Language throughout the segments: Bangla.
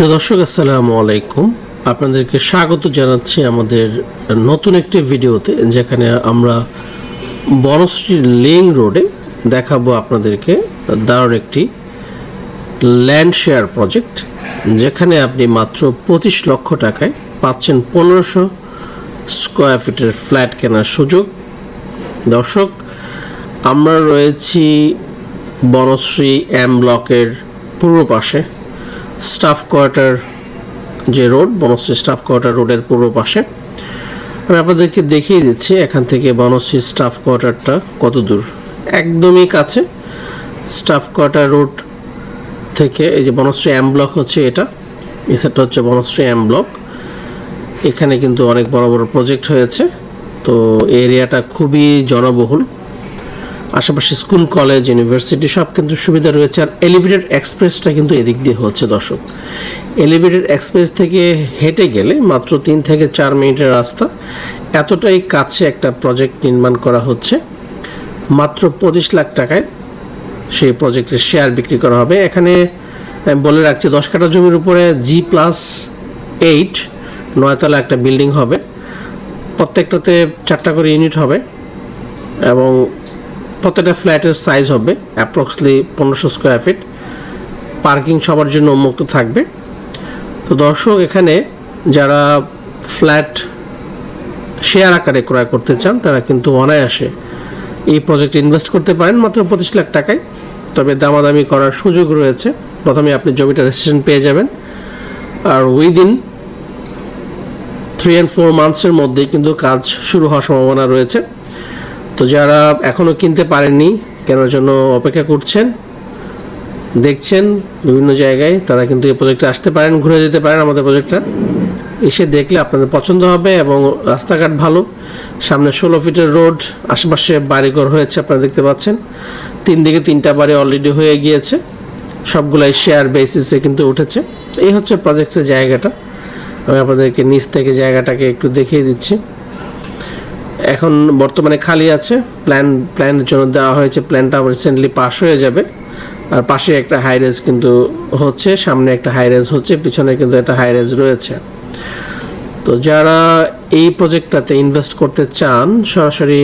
প্রিয় দর্শক, আসসালামু আলাইকুম। আপনাদেরকে স্বাগত জানাচ্ছি আমাদের নতুন একটি ভিডিওতে, যেখানে আমরা বনশ্রী লিং রোডে দেখাবো আপনাদেরকে দারুণ একটি ল্যান্ড শেয়ার প্রজেক্ট, যেখানে আপনি মাত্র পঁচিশ লক্ষ টাকায় পাচ্ছেন পনেরোশো স্কোয়ার ফিটের ফ্ল্যাট কেনার সুযোগ। দর্শক, আমরা রয়েছি বনশ্রী এম ব্লকের পূর্ব পাশে। স্টাফ কোয়ার্টার যে রোড বনশ্রী স্টাফ কোয়ার্টার রোডের পূর্ব পাশে। আমি আপনাদেরকে দেখিয়ে দিচ্ছি এখান থেকে বনশ্রী স্টাফ কোয়ার্টারটা কত দূর। একদমই কাছে। স্টাফ কোয়ার্টার রোড থেকে এই যে বনশ্রী এম ব্লক হচ্ছে এটা। এই সেটটা হচ্ছে বনশ্রী এম ব্লক এখানে কিন্তু অনেক বড় বড় প্রজেক্ট হয়েছে। তো এরিয়াটা খুবই জনবহুল। আশেপাশে স্কুল, কলেজ, ইউনিভার্সিটি সব কিন্তু সুবিধা রয়েছে। আর এলিভেটেড এক্সপ্রেসটা কিন্তু এদিক দিয়ে হচ্ছে, দর্শক। এলিভেটেড এক্সপ্রেস থেকে হেঁটে গেলে মাত্র তিন থেকে চার মিনিটের রাস্তা। এতটাই কাছে একটা প্রজেক্ট নির্মাণ করা হচ্ছে। মাত্র পঁচিশ লাখ টাকায় সেই প্রজেক্টের শেয়ার বিক্রি করা হবে। এখানে বলে রাখছি, দশ কাঠা জমির উপরে জি প্লাস এইট নয়তলা একটা বিল্ডিং হবে। প্রত্যেকটাতে চারটা করে ইউনিট হবে। এবং প্রত্যেকটা ফ্ল্যাটের সাইজ হবে অ্যাপ্রক্সলি পনেরোশো স্কোয়ার ফিট পার্কিং সবার জন্য উন্মুক্ত থাকবে। তো দর্শক, এখানে যারা ফ্ল্যাট শেয়ার আকারে ক্রয় করতে চান, তারা কিন্তু অনায়াসে এই প্রজেক্টে ইনভেস্ট করতে পারেন মাত্র পঁচিশ লাখ টাকায়। তবে দামাদামি করার সুযোগ রয়েছে। প্রথমে আপনি জমিটা রেজিস্ট্রেশন পেয়ে যাবেন। আর উইদিন থ্রি অ্যান্ড ফোর মান্থসের মধ্যেই কিন্তু কাজ শুরু হওয়ার সম্ভাবনা রয়েছে। তো যারা এখনও কিনতে পারেননি, কেনার জন্য অপেক্ষা করছেন, দেখছেন বিভিন্ন জায়গায়, তারা কিন্তু এই প্রজেক্টে আসতে পারেন, ঘুরে যেতে পারেন আমাদের প্রজেক্টটা এসে দেখলে আপনাদের পছন্দ হবে এবং রাস্তাঘাট ভালো। সামনে ষোলো ফিটের রোড, আশেপাশে বাড়িঘর হয়েছে, আপনারা দেখতে পাচ্ছেন। তিন দিকে তিনটা বাড়ি অলরেডি হয়ে গিয়েছে। সবগুলাই শেয়ার বেসিসে কিন্তু উঠেছে। এই হচ্ছে প্রজেক্টের জায়গাটা। আমি আপনাদেরকে নিচ থেকে জায়গাটাকে একটু দেখিয়ে দিচ্ছি। এখন বর্তমানে খালি আছে। প্ল্যান প্ল্যানের জন্য দেওয়া হয়েছে প্ল্যানটা রিসেন্টলি পাস হয়ে যাবে। আর পাশে একটা হাই রেজ কিন্তু হচ্ছে, সামনে একটা হাইরেজ হচ্ছে, পিছনে কিন্তু একটা হাইরেজ রয়েছে। তো যারা এই প্রজেক্টটাতে ইনভেস্ট করতে চান, সরাসরি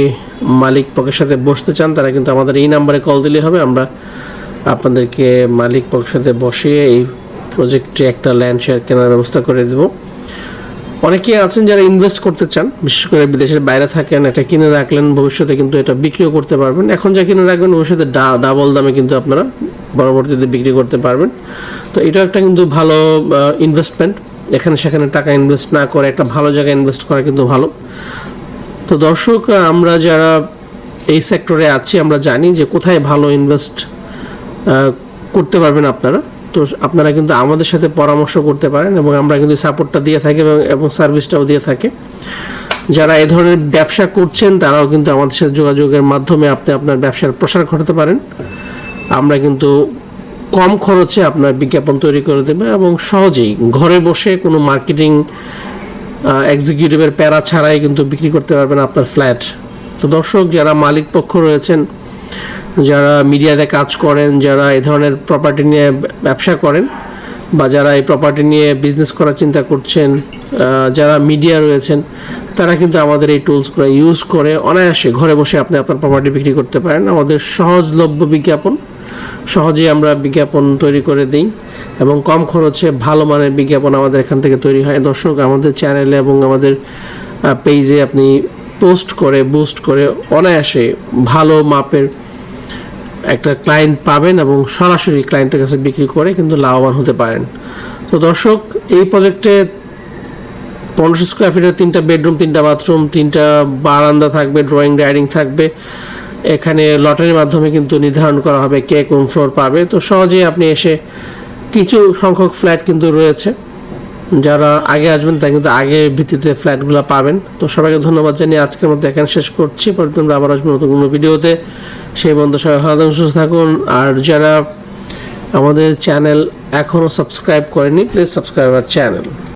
মালিক পক্ষের সাথে বসতে চান, তারা কিন্তু আমাদের এই নাম্বারে কল দিলে হবে। আমরা আপনাদেরকে মালিক পক্ষের সাথে বসিয়ে এই প্রজেক্টে একটা ল্যান্ড শেয়ার কেনার ব্যবস্থা করে দেবো। অনেকে আছেন যারা ইনভেস্ট করতে চান, বিশেষ করে বিদেশের বাইরে থাকেন, এটা কিনে রাখলেন, ভবিষ্যতে কিন্তু এটা বিক্রিও করতে পারবেন। এখন যা কিনে রাখবেন, ভবিষ্যতে ডাবল দামে কিন্তু আপনারা পরবর্তীতে বিক্রি করতে পারবেন। তো এটা একটা কিন্তু ভালো ইনভেস্টমেন্ট এখানে সেখানে টাকা ইনভেস্ট না করে, একটা ভালো জায়গায় ইনভেস্ট করা কিন্তু ভালো। তো দর্শক আমরা যারা এই সেক্টরে আছি, আমরা জানি যে কোথায় ভালো ইনভেস্ট করতে পারবেন আপনারা। তো আপনারা কিন্তু আমাদের সাথে পরামর্শ করতে পারেন এবং আমরা কিন্তু সাপোর্টটা দিয়ে থাকি এবং সার্ভিসটাও দিয়ে থাকি। যারা এ ধরনের ব্যবসা করছেন, তারাও কিন্তু আমাদের সাথে যোগাযোগের মাধ্যমে আপনি আপনার ব্যবসার প্রসার ঘটাতে পারেন। আমরা কিন্তু কম খরচে আপনার বিজ্ঞাপন তৈরি করে দেবে এবং সহজেই ঘরে বসে কোনো মার্কেটিং এক্সিকিউটিভের প্যারা ছাড়াই কিন্তু বিক্রি করতে পারবেন আপনার ফ্ল্যাট। তো দর্শক, যারা মালিক পক্ষ রয়েছেন যারা মিডিয়াতে কাজ করেন, যারা এই ধরনের প্রপার্টি নিয়ে ব্যবসা করেন বা যারা এই প্রপার্টি নিয়ে বিজনেস করার চিন্তা করছেন যারা মিডিয়া রয়েছেন, তারা কিন্তু আমাদের এই টুলসগুলো ইউজ করে অনায়াসে ঘরে বসে আপনি আপনার প্রপার্টি বিক্রি করতে পারেন। আমাদের সহজলভ্য বিজ্ঞাপন, সহজেই আমরা বিজ্ঞাপন তৈরি করে দিই এবং কম খরচে ভালো মানের বিজ্ঞাপন আমাদের এখান থেকে তৈরি হয়। দর্শক, আমাদের চ্যানেলে এবং আমাদের পেজে আপনি পোস্ট করে বুস্ট করে অনায়াসে ভালো মাপের একটা ক্লায়েন্ট পাবেন এবং সরাসরি ক্লায়েন্টের কাছে বিক্রি করে কিন্তু লাভবান হতে পারেন। তো দর্শক, এই প্রজেক্টে পনেরোশো স্কোয়ার ফিটের তিনটা বেডরুম তিনটা বাথরুম তিনটা বারান্দা থাকবে ড্রয়িং ডাইনিং থাকবে। এখানে লটারির মাধ্যমে কিন্তু নির্ধারণ করা হবে কে কোন ফ্লোর পাবে। তো সহজেই আপনি এসে কিছু সংখ্যক ফ্ল্যাট কিন্তু রয়েছে। যারা আগে আসবেন তারা কিন্তু আগে ভিত্তিতে ফ্ল্যাটগুলো পাবেন। তো সবাইকে ধন্যবাদ জানিয়ে আজকের মধ্যে এখানে শেষ করছি। পরে তোমরা আবার আসব নতুন কোনো ভিডিওতে। সেই বন্ধু সবাই ভালো থাকুন, সুস্থ থাকুন। আর যারা আমাদের চ্যানেল এখনও সাবস্ক্রাইব করেনি প্লিজ সাবস্ক্রাইব আর চ্যানেল